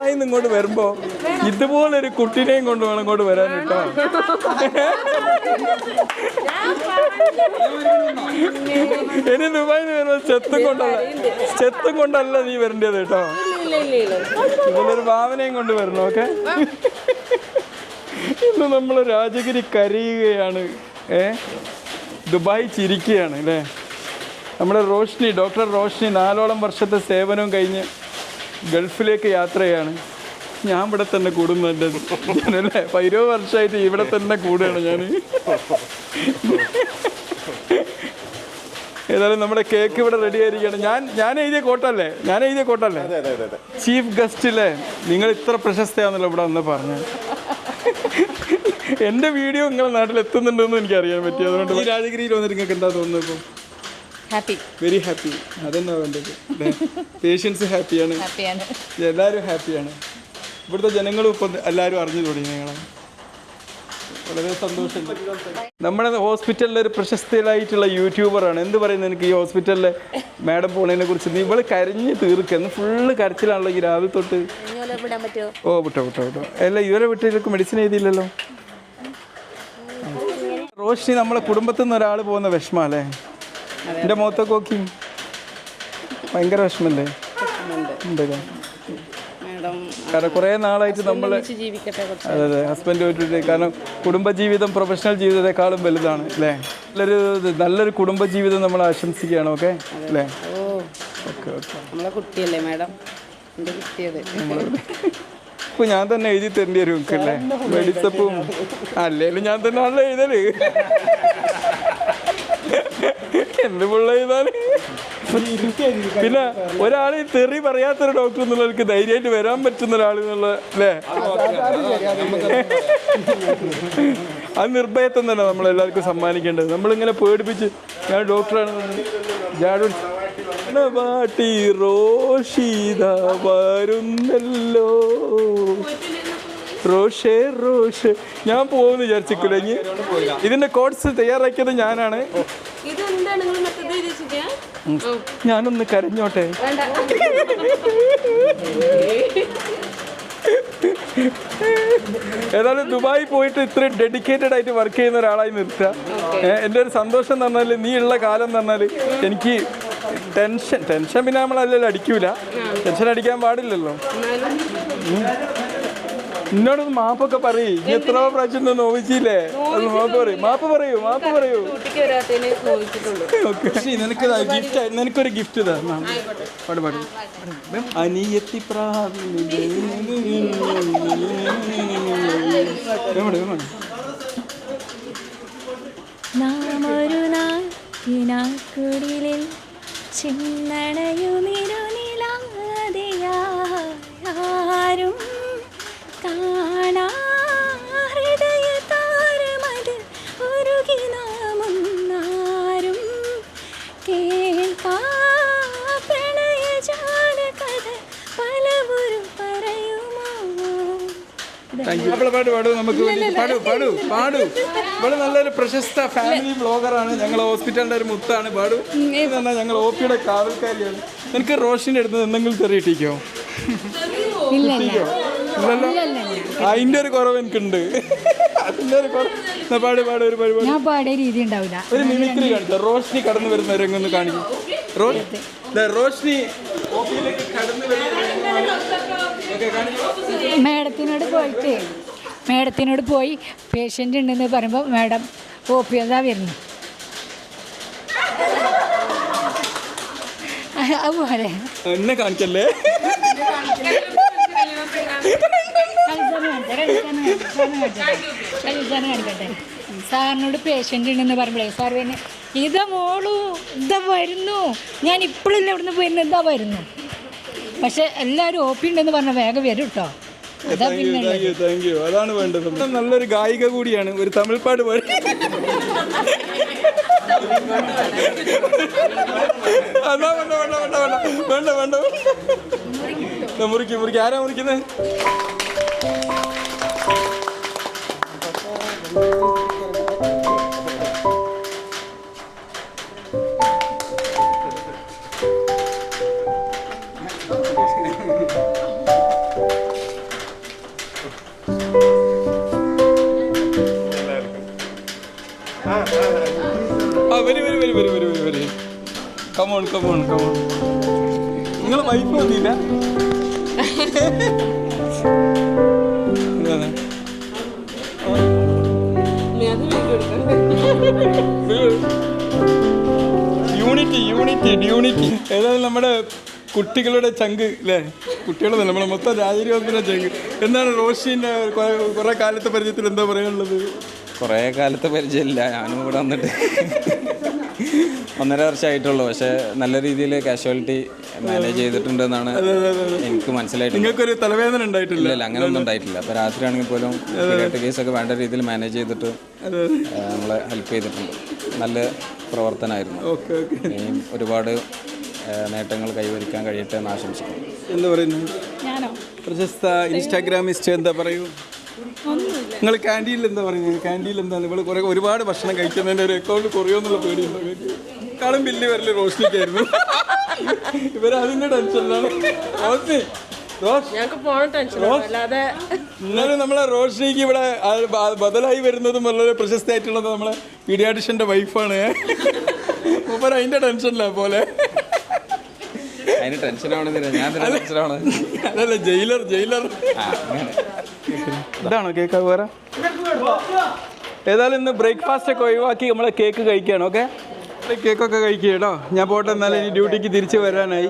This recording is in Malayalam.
ഇങ്ങോട്ട് വരുമ്പോ ഇതുപോലൊരു കുട്ടിനെയും കൊണ്ട് വേണം ഇങ്ങോട്ട് വരാൻ കേട്ടോ. ഇനി ദുബായിൽ വരുമ്പോ ചെത്തും കൊണ്ടല്ല ചെത്തും കൊണ്ടല്ല നീ വരേണ്ടത് കേട്ടോ. ഇതിലൊരു ഭാവനയും കൊണ്ട് വരണം ഓക്കെ? ഇന്ന് നമ്മൾ രാജഗിരി കരയുകയാണ് ഏ? ദുബായ് ചിരിക്കുകയാണ് അല്ലേ? നമ്മുടെ റോഷ്നി ഡോക്ടർ റോഷ്നി നാലോളം വർഷത്തെ സേവനവും കഴിഞ്ഞ് ഗൾഫിലേക്ക് യാത്രയാണ്. ഞാൻ ഇവിടെ തന്നെ കൂടുന്നുണ്ട് ഞാനല്ലേ? ഇരുപത് വർഷമായിട്ട് ഇവിടെ തന്നെ കൂടുകയാണ് ഞാൻ ഏതായാലും നമ്മുടെ കേക്ക് ഇവിടെ റെഡി ആയിരിക്കുകയാണ്. ഞാൻ ഞാൻ എഴുതിയ കോട്ടല്ലേ ഞാൻ എഴുതിയ കോട്ടല്ലേ ചീഫ് ഗസ്റ്റിലെ നിങ്ങൾ ഇത്ര പ്രശസ്തയാണല്ലോ ഇവിടെ വന്ന് പറഞ്ഞു എന്റെ വീഡിയോ നിങ്ങളുടെ നാട്ടിൽ എത്തുന്നുണ്ടെന്ന് എനിക്ക് അറിയാൻ പറ്റി. അതുകൊണ്ട് രാജഗിരിയിൽ വന്നിട്ട് നിങ്ങൾക്ക് എന്താ തോന്നുന്നത് ഇപ്പോൾ ഹാപ്പി വെരി ഹാപ്പി അതെന്നാ വേണ്ടത്? പേഷ്യൻസ് ഹാപ്പിയാണ് ഹാപ്പിയാണ് എല്ലാവരും ഹാപ്പിയാണ് ഇവിടുത്തെ ജനങ്ങളും ഇപ്പം എല്ലാവരും അറിഞ്ഞു തുടങ്ങി ഞങ്ങളെ വളരെ സന്തോഷമുണ്ട്. നമ്മുടെ ഹോസ്പിറ്റലിലെ ഒരു പ്രശസ്തയിലായിട്ടുള്ള യൂട്യൂബറാണ് എന്ത് പറയുന്നത് എനിക്ക് ഈ ഹോസ്പിറ്റലിലെ മാഡം പോണതിനെ കുറിച്ച്? നീ ഇവൾ കരഞ്ഞ് തീർക്കുന്നു ഫുള്ള് കരച്ചിലാണല്ലോ ഈ രാവിലെ തൊട്ട്. ഓ വിട്ടോ വിട്ടോ വിട്ടോ. അല്ല ഇവരെ വീട്ടിലേക്ക് മെഡിസിൻ എഴുതിയില്ലല്ലോ? റോഷിനി നമ്മളെ കുടുംബത്തിൽ നിന്ന് ഒരാൾ പോകുന്ന വിഷമല്ലേ എന്റെ മുഖത്തൊക്കെ നോക്കി. ഭയങ്കര വിഷമല്ലേ ഉണ്ടല്ലേ? കാരണം കുറേ നാളായിട്ട് നമ്മൾ അതെ അതെ. ഹസ്ബൻഡ് പോയിട്ട് കാരണം കുടുംബജീവിതം പ്രൊഫഷണൽ ജീവിതത്തെക്കാളും വലുതാണ് അല്ലേ? നല്ലൊരു നല്ലൊരു കുടുംബജീവിതം നമ്മൾ ആശംസിക്കുകയാണ് ഓക്കെ? അല്ലേ? Okay okay. കുട്ടിയല്ലേ മാഡം? ഇപ്പൊ ഞാൻ തന്നെ എഴുതി തരേണ്ടി വരും അല്ലേ? അല്ലേലും ഞാൻ തന്നെ ആണല്ലോ എഴുതൽ. എന്ത് പിള്ള എഴുതാൽ പിന്നെ ഒരാൾ ഈ തെറി പറയാത്തൊരു ഡോക്ടർ എന്നുള്ളവർക്ക് ധൈര്യമായിട്ട് വരാൻ പറ്റുന്ന ഒരാൾ എന്നുള്ള അല്ലേ? അത് നിർഭയത്വം തന്നെ നമ്മൾ എല്ലാവർക്കും സമ്മാനിക്കേണ്ടത്. നമ്മളിങ്ങനെ പേടിപ്പിച്ച് ഞാൻ ഡോക്ടറാണ്. റോഷിത വരുന്നല്ലോ. റോഷേ റോഷേ. ഞാൻ പോകുന്നു വിചാരിച്ചിക്കുലെങ്കി ഇതിന്റെ കോഡ്സ് തയ്യാറാക്കിയത് ഞാനാണ്. ഞാനൊന്ന് കരഞ്ഞോട്ടെ. ഏതായാലും ദുബായി പോയിട്ട് ഇത്ര ഡെഡിക്കേറ്റഡ് ആയിട്ട് വർക്ക് ചെയ്യുന്ന ഒരാളായി നിർത്തുക. എന്റെ ഒരു സന്തോഷം എന്ന് പറഞ്ഞാൽ നീ ഉള്ള കാലം എന്ന് പറഞ്ഞാൽ എനിക്ക് ടെൻഷൻ ടെൻഷൻ പിന്നെ നമ്മളല്ലല്ലോ അടിക്കൂല. ടെൻഷൻ അടിക്കാൻ പാടില്ലല്ലോ. എന്നോടൊന്ന് മാപ്പൊക്കെ പറയ്. എത്ര പ്രാവശ്യം നോവിച്ചില്ലേ? മാപ്പ് പറയും മാപ്പ് പറയൂ മാപ്പ് പറയൂ നിനക്ക് ഗിഫ്റ്റ് നിനക്കൊരു ഗിഫ്റ്റ് തരണം പാട് പാട്. അനിയത്തി പ്രാവിലെ വേണം, വേണം. പാട്ട് പാടൂ നമുക്ക് വേണ്ടി പാടൂ പാടൂ പാടൂ. ഇവിടെ നല്ലൊരു പ്രശസ്ത ഫാമിലി ബ്ലോഗറാണ് ഞങ്ങൾ ഹോസ്പിറ്റലിന്റെ ഒരു മുത്താണ്. പാടൂ. എന്നാ ഞങ്ങൾ ഓപ്പിയുടെ പിയുടെ കാവൽക്കാരിയാണ്. എനിക്ക് റോഷിന്റെ അടുത്ത് എന്തെങ്കിലും തെറിയിട്ടിക്കോ ഇല്ലല്ലോ. അതിന്റെ ഒരു കുറവ് എനിക്കുണ്ട്. അതിന്റെ ഒരു കുറവ്. പാട് പാട് ഒരു പരിപാടി. ഞാൻ പാടിയ രീതി ഉണ്ടാവില്ല ഒരു മിമിക്രി കാണിച്ച? റോഷ്നി കടന്നു വരുന്ന രംഗൊന്ന് കാണിക്കും. റോഷ്നി മേഡത്തിനോട് പോയിട്ട് മേഡത്തിനോട് പോയി പേഷ്യന്റ് ഉണ്ടെന്ന് പറയുമ്പോൾ മേഡം ഒ പി അതാ വരുന്നു അ- അതുപോലെ എന്നെ കാണിക്കല്ലേ? കാണിക്കട്ടെ സാറിനോട് പേഷ്യന്റ് ഉണ്ടെന്ന് പറയുമ്പോഴേ സാർ പിന്നെ ഇതാ മോളു ഇതാ വരുന്നു. ഞാൻ ഇപ്പോഴല്ലേ ഇവിടുന്ന് പോയിരുന്നു ഇതാ വരുന്നു. പക്ഷെ എല്ലാവരും ഒ പി ഉണ്ടെന്ന് പറഞ്ഞാൽ വേഗം വരും കേട്ടോ താങ്ക് യു അതാണ് വേണ്ടത്. നല്ലൊരു ഗായിക കൂടിയാണ്. ഒരു തമിഴ് പാട്ട് പാടി മുറിക്ക് മുറിക്ക്. ആരാ മുറിക്കുന്നത് വരി വരി വരി വരി വരി വരി. വരി come on come on come on നിങ്ങൾ വൈഫ് വന്നില്ല? Unity unity unity. ഏതായാലും നമ്മുടെ കുട്ടികളുടെ ചങ്ക് അല്ലേ കുട്ടികളെ നമ്മുടെ മൊത്തം രാജരീവത്തിന്റെ ചങ്ക്. എന്താണ് റോഷിന്റെ കുറേ കാലത്തെ പരിചയത്തിൽ എന്താ പറയാനുള്ളത്? കുറേ കാലത്തെ പരിചയമില്ല. ഞാനും ഇവിടെ വന്നിട്ട്. ഒന്നര വർഷമായിട്ടുള്ളൂ. പക്ഷേ നല്ല രീതിയിൽ കാഷ്വാലിറ്റി മാനേജ് ചെയ്തിട്ടുണ്ട് എന്നാണ് എനിക്ക് മനസ്സിലായിട്ടുണ്ട് നിങ്ങൾക്കൊരു തലവേദന ഉണ്ടായിട്ടില്ല? ഇല്ല അങ്ങനെ ഒന്നും ഉണ്ടായിട്ടില്ല. അപ്പോൾ രാത്രിയാണെങ്കിൽ പോലും പീരിയാട്രിക് കേസൊക്കെ വേണ്ട രീതിയിൽ മാനേജ് ചെയ്തിട്ട് നമ്മളെ ഹെൽപ്പ് ചെയ്തിട്ടുണ്ട്. നല്ല പ്രവർത്തനമായിരുന്നു. Okay okay. ഇനിയും ഒരുപാട് നേട്ടങ്ങൾ കൈവരിക്കാൻ കഴിയട്ടെ എന്ന് ആശംസിക്കുന്നു. എന്താ പറയുന്നത് ഞാനോ? പ്രശസ്ത ഇൻസ്റ്റാഗ്രാമിസ്റ്റ് എന്താ പറയൂ? നിങ്ങൾ ക്യാന്റീനിൽ എന്താ പറയുന്നത് ക്യാന്റീനിൽ എന്താണ്? ഇവിടെ കുറെ ഒരുപാട് ഭക്ഷണം കഴിക്കുന്നതിന്റെ ഒരു അക്കൗണ്ട് കുറയുമെന്നുള്ള പേടിയുണ്ടോ? കാളും ബില്ല് വരൽ റോഷ്നിക്കായിരുന്നു ഇവർ അതിന്റെ ടെൻഷനിലാണ് റോഷ്നി നമ്മളെ റോഷ്നിക്ക് ഇവിടെ ബദലായി വരുന്നതും വളരെ പ്രശസ്തമായിട്ടുള്ളത് നമ്മളെ പീഡിയാട്രിഷ്യന്റെ വൈഫാണ് മൂപ്പർ അതിന്റെ ടെൻഷനിലാണ് പോലെ. അതിന് ടെൻഷനാവണമെന്നില്ല ഞാൻ ടെൻഷനാണ് അതല്ല ജയിലർ ജയിലർ. ഇതാണോ കേക്ക് വേറെ? ഏതായാലും ഇന്ന് ബ്രേക്ക്ഫാസ്റ്റ് ഒക്കെ ഒഴിവാക്കി നമ്മൾ കേക്ക് കഴിക്കുകയാണ് ഓക്കെ കേക്കൊക്കെ കഴിക്കുക കേട്ടോ. ഞാൻ പോട്ടെ എന്നാലും ഇനി ഡ്യൂട്ടിക്ക് തിരിച്ചു വരാനായി.